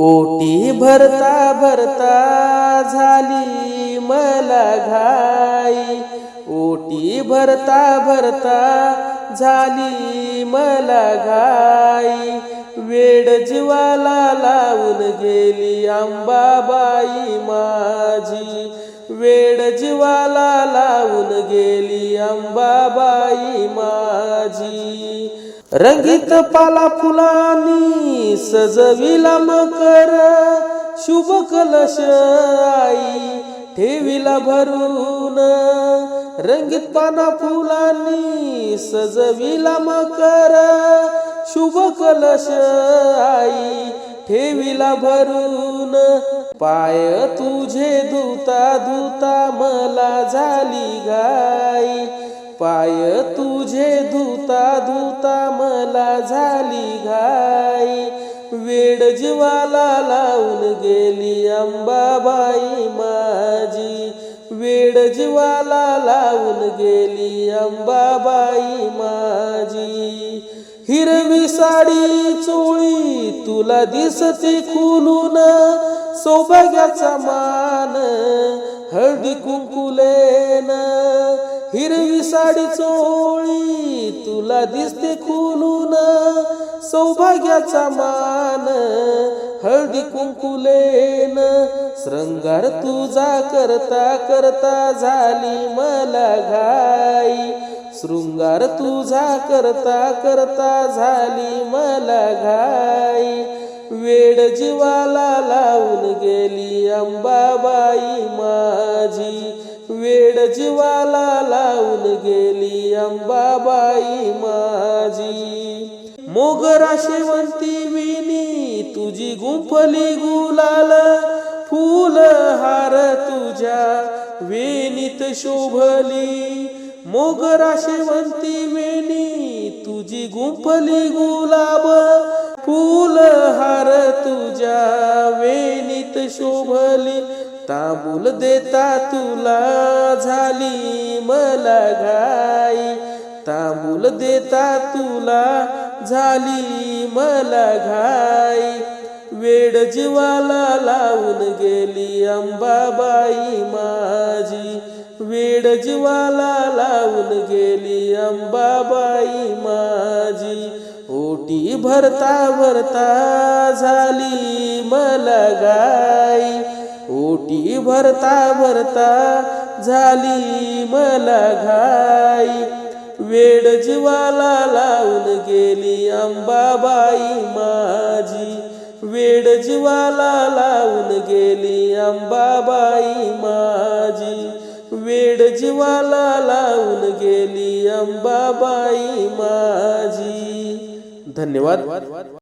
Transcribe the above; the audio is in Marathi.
ओटी भरता भरता झाली मला घाई. ओटी भरता भरता झाली मला घाई. वेड गेली अंबाबाई माझी. वेड जीवाला लावून गेली अंबाबाई माझी. रंगीत पाला फुलांनी सजविला मकर शुभ कलश आई ठेविला भरून. रंगीत पाना फुलांनी सजविला मकर शुभ कलश आई ठेविला भरून. पाय तुझे धुता धुता मला झाली घाई पाय तुझे धुता धुता मला झाली घाई वेड जीवाला लावून गेली अंबाबाई माझी. वेड जीवाला लावून गेली अंबाबाई माझी. हिरवी साडी चोळी तुला दिसते खुलून सौभाग्याचा मान हळदी कुंकुलेन हिरवी साडी चोळी तुला दिसते खुलून सौभाग्याचा मान हळदी कुंकुलेन श्रंगार तुझा करता करता झाली मला घाई. शृंगार तुझा करता करता झाली मला घाई. वेड जीवाला लावून गेली अंबाबा वेड जीवाला लावून गेली अंबाबाई माझी. मोगरा शेवंती विनी तुझी गुंफली गुलाल फूल हार तुझ्या वेणीत शोभली. मोगरा शेवंती वेणी तुझी गुंफली गुलाब तांबूल देता तुला झाली मला घाई. तांबूल देता तुला झाली मला घाई. वेड जीवाला लावून गेली अंबाबाई माझी. वेड जीवाला लावून गेली अंबाबाई माझी. ओटी भरता भरता झाली मला गाई ओटी भरता भरता झाली मला घाई. वेड जीवाला लावून गेली अंबाबाई माझी. वेड जीवाला लावून गेली अंबाबाई माझी. वेड जीवाला लावून गेली अंबाबाई माझी. धन्यवाद.